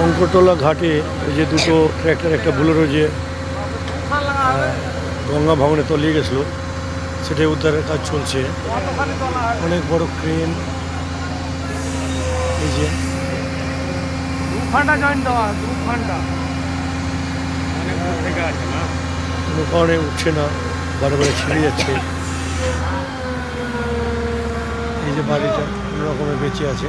শঙ্করতলা ঘাটে এই যে দুটো ট্র্যাক্টর একটা বুলেরো যে গঙ্গা ভবনে তলিয়ে গেছিল সেটাই উদ্ধারের কাজ চলছে। অনেক বড় ক্রেন এই যে কোনো কারণে উঠছে না বারে বারে ছিঁড়ে যাচ্ছে। এই যে বাড়িটা কোনো রকমের বেঁচে আছে।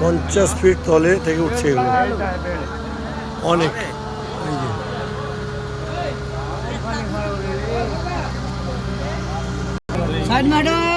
পঞ্চাশ ফিট তলে থেকে উঠছে এগুলো। অনেক। ষাট ম্যাডাম!